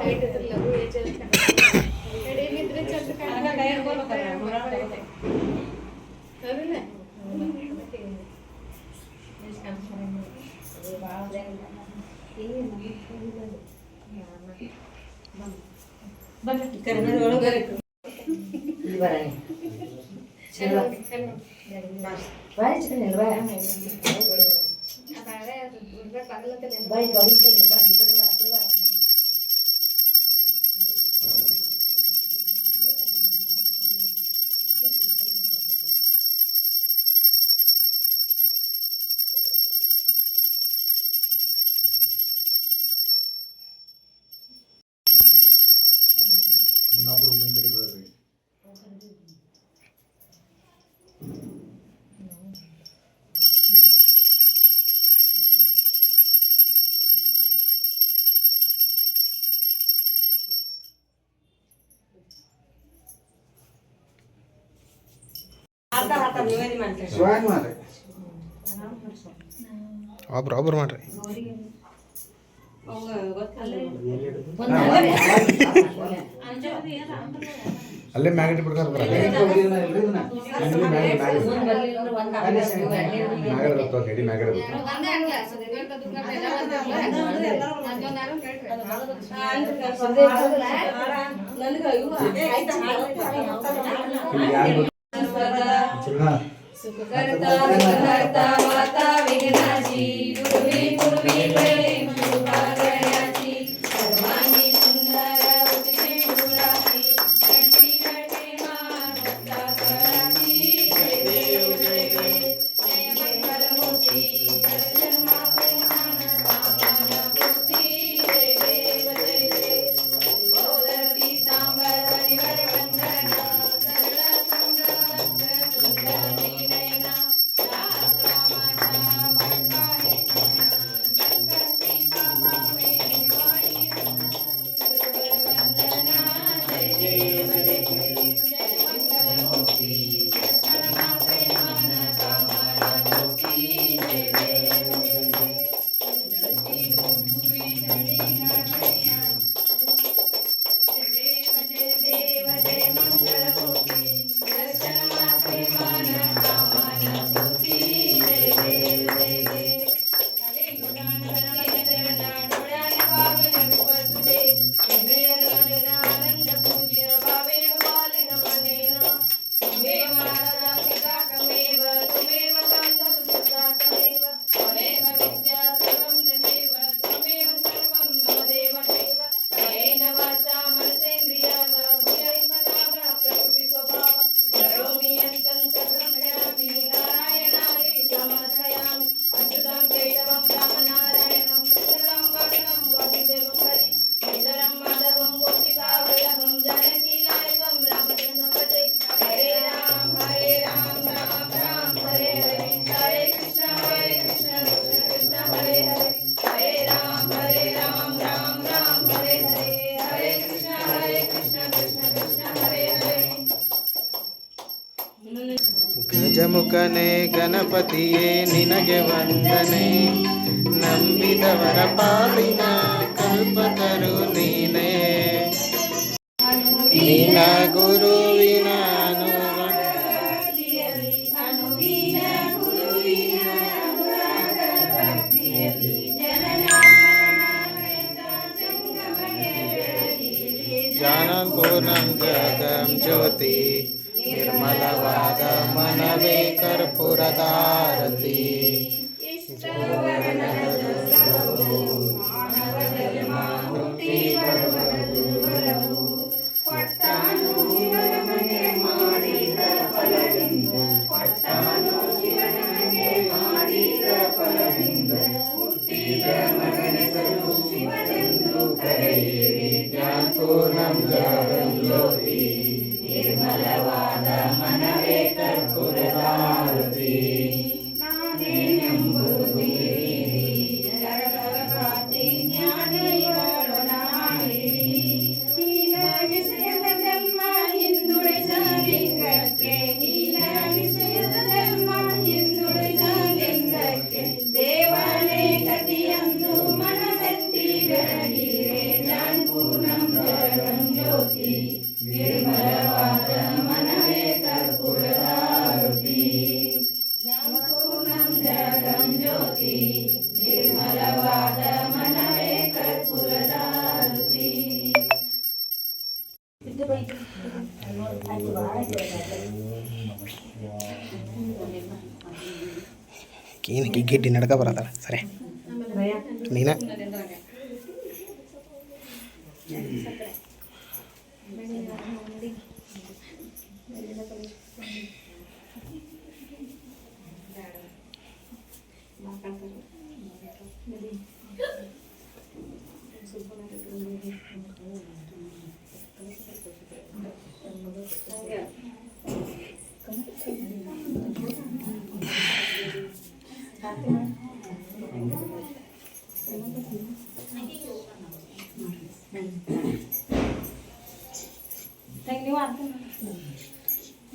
ಇನ್ನೊಬ್ರು ಶಿವಾನ್ ಮಾಡ್ರಿ ಒಬ್ರು ಒಬ್ರು ಮಾಡ್ರಿ ಅಲ್ಲೇ ಮ್ಯಾಗ ಇಟ್ಬಿಡ್ತಾರ ಬರಲ್ಲ ಮ್ಯಾಗ ಇರುತ್ತೆ ಎಡಿ ಮ್ಯಾಗ ಇರುತ್ತೆ ಇಲ್ಲಿ ಯಾರು ಹಾ ಗಜಮುಖನೇ ಗಣಪತಿಯೇ ನಿನಗೆ ವಂದನೆ ನಂಬಿದವರ ಪಾಲಿನ ಕಲ್ಪತರು ನೀನೇ ನಿನ್ನ ಗುರುವಿನ ಅನುರ- ಜ್ಞಾನಪೂರ್ಣಂ ಜಗಂ ಜ್ಯೋತಿ ನಿರ್ಮಲವಾದ ಮನವೇ ಕರ್ಪೂರದಾರತಿ ನಿರ್ಮಲವಾದ ಮನವೇ ಕರ್ಪೂರದಾರುತಿ ಏನು ಗಿಡ್ಡಿ ನಡ್ಕ ಬರತ್ತಲ್ಲ ಸರಿ ನೀನ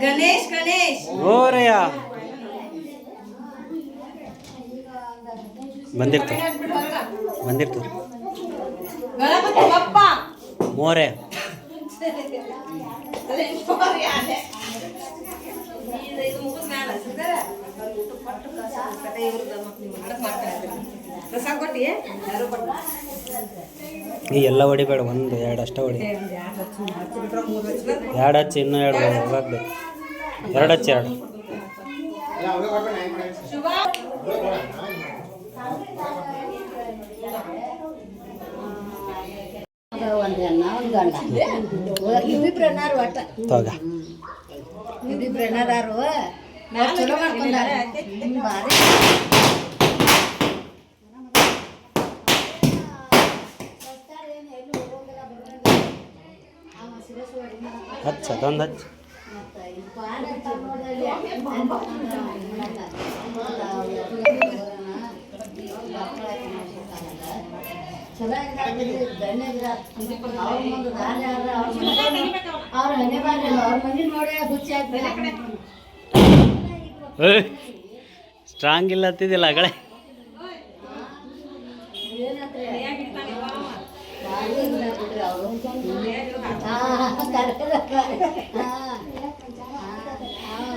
ಗಣೇಶ್ ಗಣೇಶ್. ಓರಯ್ಯ ಬಂದಿರ್ತಾರೆ ಬಂದಿರ್ತಾರೆ ಮೋರೆ. ಇದು ಮುಗಿದ ಮ್ಯಾಲ ಊಟ ಕತೆ ಮತ್ತ್ ನೀವು ಮಾಡಕ್ ಮಾಡ್ತಾ ಈ ಎಲ್ಲ ಹೊಡಿಬೇಡ ಒಂದು ಎರಡು ಅಷ್ಟೇ ಹೊಡಿ ಎರಡು ಹಚ್ಚಿ ಇನ್ನೂ ಎರಡು ಹೋಗ್ಬೇಕು ಎರಡು ಹಚ್ಚಿ ಎರಡು ತೋಗ ಇಬ್ಬಿಬ್ರು ಅಣ್ಣದಾರು ಚಲೋ ಮಾಡ್ಕೊಂಡಾರ ಭಾರಿ ಹಚ್ಚ ಅದೊಂದು ಹಚ್ಚ. ಸ್ಟ್ರಾಂಗ್ ಇಲ್ಲ ಹತ್ತಿದಿಲ್ಲ ಅಗಳೇ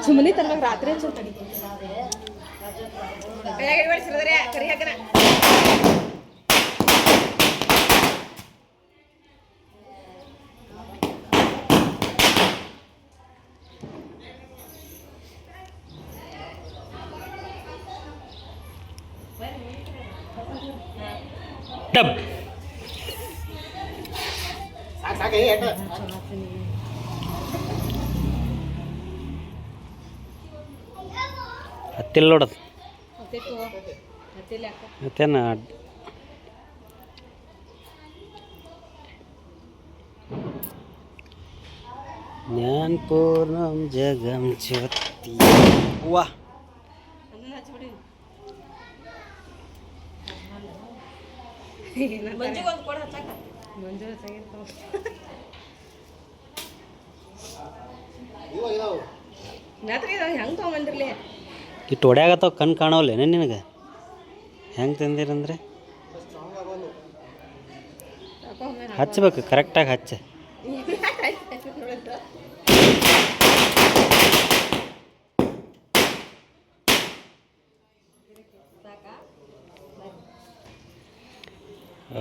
ಸುಮ್ಮನೆ ತನಕ ರಾತ್ರಿ ಕೈಯಾಗ ಹಿಡ್ಸಿದ್ರೆ ಕರಿ ಹಾಕನ ಡಬ್ ಹತ್ತಿಲ್ಲ ನೋಡದು ಮತ್ತೇನ? ಜ್ಞಾನಪೂರ್ಣಂ ಜಗಂ ಜ್ಯೋತಿ. ವಾ ಮಂಜುಗೊಂದು ಕೊಡ ಹಚ್ಚಾಕ ಮಂಜು ಚೆನ್ನಾಗಿರ್ತಾವ ರಾತ್ರಿ ಹೆಂಗೆ ತೊಗೊಂಬಂದಿರ್ಲಿ ಇಟ್ಟು ಹೊಡ್ಯಾಗತ್ತಾವ ಕಣ್ಣು ಕಾಣವಲ್ಲೇನೆ ನಿನಗೆ? ಹೆಂಗೆ ತಂದಿರಂದ್ರೆ ಹಚ್ಬೇಕು ಕರೆಕ್ಟಾಗಿ ಹಚ್ಚ.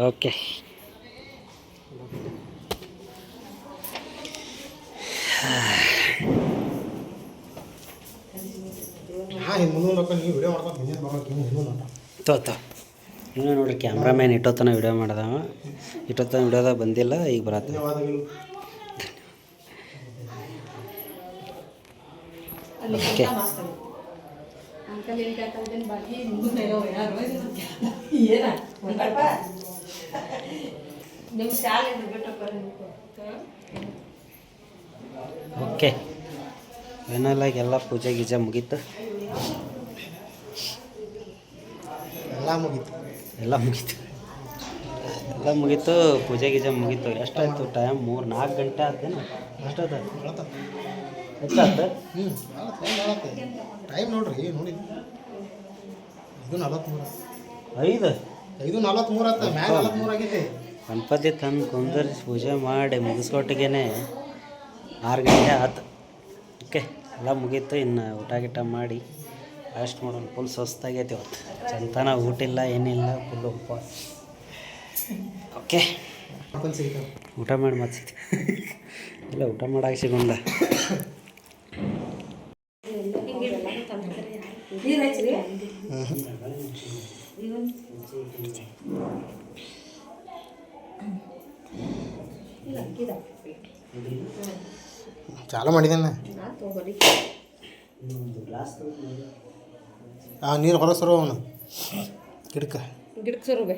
ಓಕೆ ಹಾಂ ಹಿಂಗೆ ಮುಂದೆ ನೋಡ್ಕೊಂಡು ನೀವು ವಿಡಿಯೋ ಮಾಡ್ಕೊಂಡು ಇನ್ನೂ ನೋಡ್ರಿ ಕ್ಯಾಮ್ರಾಮ್ಯಾನ್ ಇಟ್ಟೋತನ ವಿಡಿಯೋ ಮಾಡ್ದವ. ಇಟ್ಟೋತನ ವಿಡಿಯೋದಾಗ ಬಂದಿಲ್ಲ ಈಗ ಬರತ್ತೆ. ಧನ್ಯವಾದಗಳು. ಓಕೆ. ಓಕೆ. ಏನಲ್ಲ ಆಗಿ ಎಲ್ಲ ಪೂಜೆ ಗೀಜೆ ಮುಗೀತು. ಎಲ್ಲ ಮುಗೀತು. ಎಲ್ಲ ಮುಗೀತು. ಎಲ್ಲ ಮುಗೀತು ಪೂಜೆ ಗೀಜೆ ಮುಗೀತು. ಎಷ್ಟಾಯ್ತು ಟೈಮ್ ಮೂರು ನಾಲ್ಕು ಗಂಟೆ ಆಗ್ತೇನೆ ಎಷ್ಟಾಯ್ತು? ಹೆಚ್ಚಾತ ಹ್ಞೂ ಟೈಮ್ ನೋಡ್ರಿ ನೋಡಿ. ಇದು ನಲವತ್ತ್ಮೂರು ಐದು? ಐದು ನಲವತ್ತ್ಮೂರು ಆಯ್ತು ನಲವತ್ತ್ಮೂರು ಆಗೈತೆ. ಗಣಪತಿ ತಂದು ಕುಂದರ್ಸಿ ಪೂಜೆ ಮಾಡಿ ಮುಗಿಸ್ಕೊಟ್ಟಿಗೆನೆ ಆರು ಗಂಟೆ ಆತು. ಓಕೆ ಎಲ್ಲ ಮುಗೀತು ಇನ್ನು ಊಟ ಗಿಟ ಮಾಡಿ. ರೆಸ್ಟ್ ಮಾಡೋಣ ಫುಲ್ ಸುಸ್ತಾಗೈತಿ ಇವತ್ತು. ಚಂತನ ಊಟ ಇಲ್ಲ ಏನಿಲ್ಲ ಫುಲ್ ಉಪವಾಸ ಓಕೆ. ಊಟ ಮಾಡಿ ಮತ್ತೆ ಇಲ್ಲ ಊಟ ಮಾಡಕ್ಕೆ ಸಿಗೊಂಡ ಚಾಲು ಮಾಡಿದ್ದೇನೆ. ಆ ನೀರು ಹೊರ ಸರೋ ಅವನು. ಗಿಡಕ್ಕೆ. ಗಿಡಕ್ಕೆ ಸರುಬೆ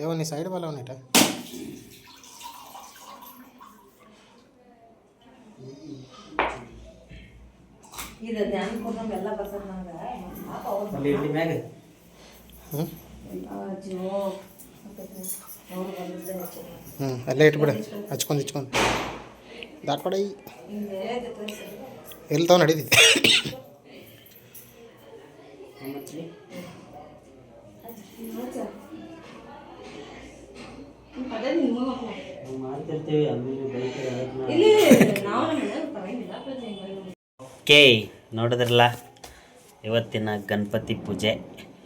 ಯಾವ ನೀ ಸೈಡ್ ಬಲ್ಲ ಅವನಿಟ ಇದು ಧ್ಯಾನ ಕೊಡ್ದಂಗೆ ಎಲ್ಲ ಬರ್ತದೆ ನಂಗೆ. ಪಾಪ ಅವ್ರು ಅಲ್ಲಿ ಇಡ್ಲಿ ಮ್ಯಾಗ. ಹ್ಞೂ ಅಲ್ಲೇ ಇಟ್ಬಿಡ. ಹಚ್ಕೊಂಡು ಹಚ್ಕೊಂಡು. ತೋರಿಸಿ ಎಲ್ಲಿ ತಾವ ನಡೀತಿದ್ದೆ. ಓಕೆ ನೋಡಿದ್ರಲ್ಲ ಇವತ್ತಿನ ಗಣಪತಿ ಪೂಜೆ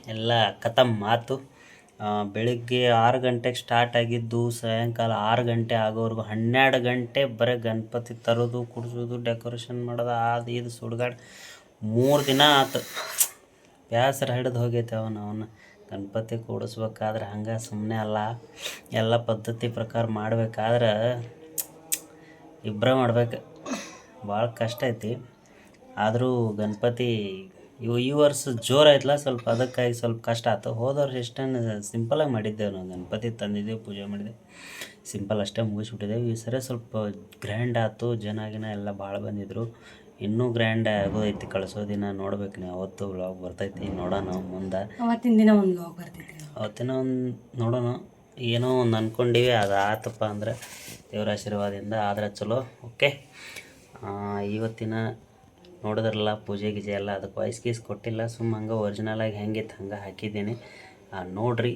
ಎಲ್ಲ ಕಥಮ್ ಮಾತು ಬೆಳಿಗ್ಗೆ ಆರು ಗಂಟೆಗೆ ಸ್ಟಾರ್ಟ್ ಆಗಿದ್ದು ಸಾಯಂಕಾಲ ಆರು ಗಂಟೆ ಆಗೋವರೆಗೂ ಹನ್ನೆರಡು ಗಂಟೆ ಬರೀ ಗಣಪತಿ ತರೋದು, ಕುಡಿಸೋದು ಡೆಕೋರೇಷನ್ ಮಾಡೋದು ಅದು ಇದು ಸುಡ್ಗಾಡು ಮೂರು ದಿನ ಆತು. ಬ್ಯಾಸರ ಹಿಡಿದು ಹೋಗೈತೆ ಅವನು ಅವನು. ಗಣಪತಿ ಕೂಡಿಸ್ಬೇಕಾದ್ರೆ ಹಂಗೆ ಸುಮ್ಮನೆ ಅಲ್ಲ. ಎಲ್ಲ ಪದ್ಧತಿ ಪ್ರಕಾರ ಮಾಡ್ಬೇಕಾದ್ರೆ ಇಬ್ಬರೇ ಮಾಡ್ಬೇಕು. ಭಾಳ ಕಷ್ಟ ಐತಿ. ಆದರೂ ಗಣಪತಿ ಇವು ಈ ವರ್ಷ ಜೋರು ಆಯ್ತಲ್ಲ ಸ್ವಲ್ಪ ಅದಕ್ಕಾಗಿ ಸ್ವಲ್ಪ ಕಷ್ಟ ಆಯ್ತು ಹೋದ ವರ್ಷ ಸಿಂಪಲ್ ಸಿಂಪಲಾಗಿ ಮಾಡಿದ್ದೆವು ನಾವು ಗಣಪತಿ ತಂದಿದ್ದೆವು ಪೂಜೆ ಮಾಡಿದೆ. ಸಿಂಪಲ್ ಅಷ್ಟೇ ಮುಗಿಸ್ಬಿಟ್ಟಿದ್ದೆವು ಈ ಸರಿ ಸ್ವಲ್ಪ ಗ್ರ್ಯಾಂಡ್ ಆಯ್ತು ಜನ ಗಿನ ಎಲ್ಲ ಭಾಳ ಬಂದಿದ್ದರು ಇನ್ನೂ ಗ್ರ್ಯಾಂಡ್ ಆಗೋದೈತಿ ಕಳಿಸೋ ದಿನ ನೋಡ್ಬೇಕು ನೀವು. ಅವತ್ತು ವ್ಲಾಗ್ ಬರ್ತೈತಿ ನೋಡೋಣ ಮುಂದೆ. ಅವತ್ತಿನ ದಿನ ಒಂದು ವ್ಲಾಗ್ ಬರ್ತೈತಿ. ಅವತ್ತಿನ ಒಂದು ನೋಡೋಣ. ಏನೋ ಒಂದು ಅಂದ್ಕೊಂಡಿವಿ ಅದು ಆತಪ್ಪ ಅಂದ್ರೆ ದೇವರ ಆಶೀರ್ವಾದದಿಂದ ಆದ್ರೆ ಚಲೋ. ಓಕೆ ಇವತ್ತಿನ ನೋಡಿದ್ರಲ್ಲ, ಪೂಜೆ ಗೀಜೆ ಎಲ್ಲ ಅದಕ್ಕೆ ವಾಯ್ಸ್ ಗೀಸ್ ಕೊಟ್ಟಿಲ್ಲ. ಸುಮ್ಮ ಹಂಗೆ ಒರಿಜಿನಲಾಗಿ ಹೆಂಗಿತ್ತು ಹಂಗೆ ಹಾಕಿದ್ದೀನಿ. ನೋಡ್ರಿ.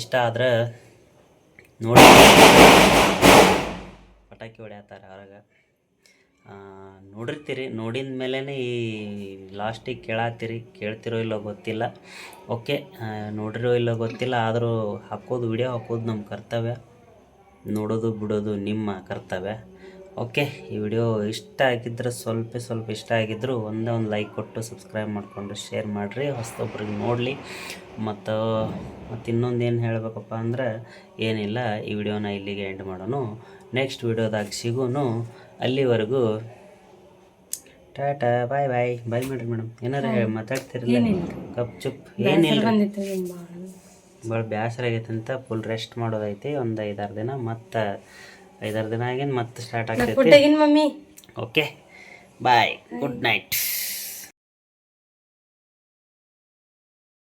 ಇಷ್ಟ ಆದ್ರೆ ನೋಡಿ. ಪಟಾಕಿ ಹೊಡ್ಯಾತಾರೆ ಅವ್ರಾಗ. ನೋಡಿರ್ತೀರಿ. ನೋಡಿದ ಮೇಲೇ ಈ ಲಾಸ್ಟಿಗೆ ಕೇಳಾತ್ತೀರಿ ಕೇಳ್ತಿರೋ. ಇಲ್ಲೋ ಗೊತ್ತಿಲ್ಲ. ಓಕೆ ನೋಡಿರೋ ಇಲ್ಲೋ ಗೊತ್ತಿಲ್ಲ. ಆದರೂ ಹಾಕೋದು ವಿಡಿಯೋ ಹಾಕೋದು ನಮ್ಮ ಕರ್ತವ್ಯ. ನೋಡೋದು, ಬಿಡೋದು ನಿಮ್ಮ ಕರ್ತವ್ಯ. ಓಕೆ ಈ ವಿಡಿಯೋ ಇಷ್ಟ ಆಗಿದ್ರೆ ಸ್ವಲ್ಪ ಸ್ವಲ್ಪ ಇಷ್ಟ ಆಗಿದ್ರು ಒಂದೇ ಒಂದು ಲೈಕ್ ಕೊಟ್ಟು ಸಬ್ಸ್ಕ್ರೈಬ್ ಮಾಡಿಕೊಂಡು ಶೇರ್ ಮಾಡಿರಿ. ಹೊಸದೊಬ್ರಿಗೆ ನೋಡಲಿ. ಮತ್ತು ಮತ್ತು ಇನ್ನೊಂದು ಏನು ಹೇಳಬೇಕಪ್ಪ ಅಂದ್ರೆ ಏನಿಲ್ಲ ಈ ವಿಡಿಯೋನ ಇಲ್ಲಿಗೆ ಎಂಡ್ ಮಾಡೋಣ. ನೆಕ್ಸ್ಟ್ ವಿಡಿಯೋದಾಗ ಸಿಗೋನು ಅಲ್ಲಿವರೆಗೂ ಟಾಟಾ ಬಾಯ್ ಬಾಯ್. ಬಾಯ್ ಮಾಡಿರಿ ಮೇಡಮ್. ಏನಾರು ಹೇಳಿ ಮಾತಾಡ್ತಿರಲಿಲ್ಲ ಕಪ್ ಚುಪ್. ಏನಿಲ್ಲ. ಭಾಳ ಬೇಸರ ಆಗೈತೆ ಅಂತ ಫುಲ್ ರೆಸ್ಟ್ ಮಾಡೋದೈತಿ ಒಂದು ಐದಾರು ದಿನ. ಮತ್ತು ಐದಾರು ದಿನ ಆಗಿನ ಮತ್ತೆ ಸ್ಟಾರ್ಟ್ ಆಗ್ತೈತಿ mummy. Okay bye good night